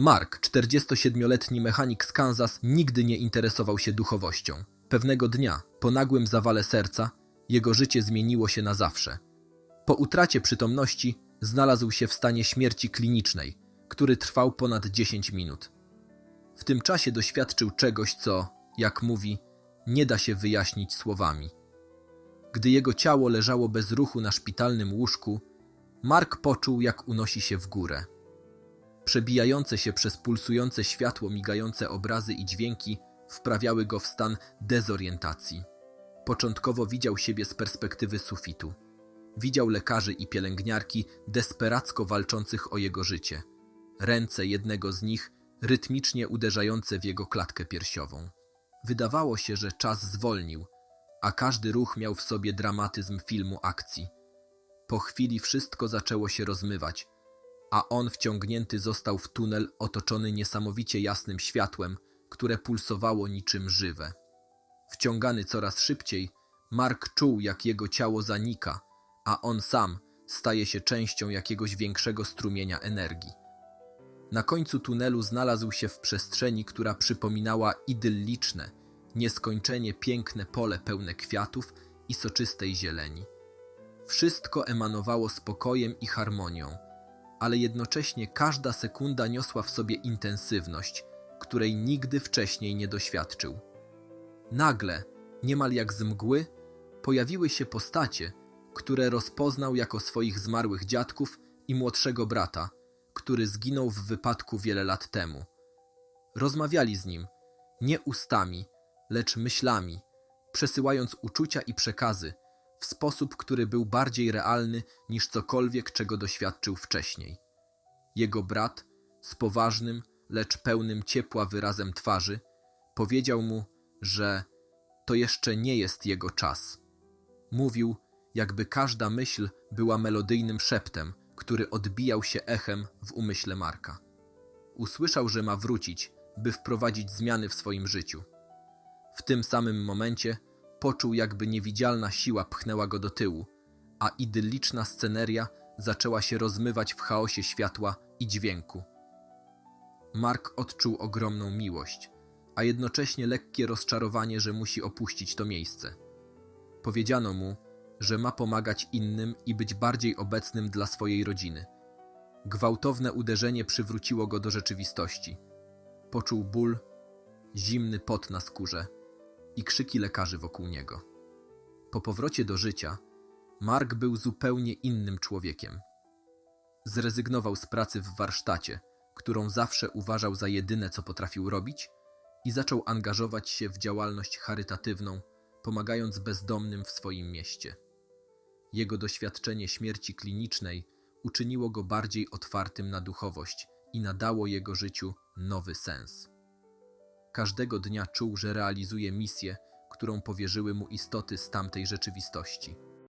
Mark, 47-letni mechanik z Kansas, nigdy nie interesował się duchowością. Pewnego dnia, po nagłym zawale serca, jego życie zmieniło się na zawsze. Po utracie przytomności znalazł się w stanie śmierci klinicznej, który trwał ponad 10 minut. W tym czasie doświadczył czegoś, co, jak mówi, nie da się wyjaśnić słowami. Gdy jego ciało leżało bez ruchu na szpitalnym łóżku, Mark poczuł, jak unosi się w górę. Przebijające się przez pulsujące światło migające obrazy i dźwięki wprawiały go w stan dezorientacji. Początkowo widział siebie z perspektywy sufitu. Widział lekarzy i pielęgniarki desperacko walczących o jego życie. Ręce jednego z nich rytmicznie uderzające w jego klatkę piersiową. Wydawało się, że czas zwolnił, a każdy ruch miał w sobie dramatyzm filmu akcji. Po chwili wszystko zaczęło się rozmywać, a on wciągnięty został w tunel otoczony niesamowicie jasnym światłem, które pulsowało niczym żywe. Wciągany coraz szybciej, Mark czuł, jak jego ciało zanika, a on sam staje się częścią jakiegoś większego strumienia energii. Na końcu tunelu znalazł się w przestrzeni, która przypominała idylliczne, nieskończenie piękne pole pełne kwiatów i soczystej zieleni. Wszystko emanowało spokojem i harmonią, ale jednocześnie każda sekunda niosła w sobie intensywność, której nigdy wcześniej nie doświadczył. Nagle, niemal jak z mgły, pojawiły się postacie, które rozpoznał jako swoich zmarłych dziadków i młodszego brata, który zginął w wypadku wiele lat temu. Rozmawiali z nim, nie ustami, lecz myślami, przesyłając uczucia i przekazy w sposób, który był bardziej realny niż cokolwiek, czego doświadczył wcześniej. Jego brat, z poważnym, lecz pełnym ciepła wyrazem twarzy, powiedział mu, że to jeszcze nie jest jego czas. Mówił, jakby każda myśl była melodyjnym szeptem, który odbijał się echem w umyśle Marka. Usłyszał, że ma wrócić, by wprowadzić zmiany w swoim życiu. W tym samym momencie poczuł, jakby niewidzialna siła pchnęła go do tyłu, a idylliczna sceneria zaczęła się rozmywać w chaosie światła i dźwięku. Mark odczuł ogromną miłość, a jednocześnie lekkie rozczarowanie, że musi opuścić to miejsce. Powiedziano mu, że ma pomagać innym i być bardziej obecnym dla swojej rodziny. Gwałtowne uderzenie przywróciło go do rzeczywistości. Poczuł ból, zimny pot na skórze i krzyki lekarzy wokół niego. Po powrocie do życia, Mark był zupełnie innym człowiekiem. Zrezygnował z pracy w warsztacie, którą zawsze uważał za jedyne, co potrafił robić, i zaczął angażować się w działalność charytatywną, pomagając bezdomnym w swoim mieście. Jego doświadczenie śmierci klinicznej uczyniło go bardziej otwartym na duchowość i nadało jego życiu nowy sens. Każdego dnia czuł, że realizuje misję, którą powierzyły mu istoty z tamtej rzeczywistości.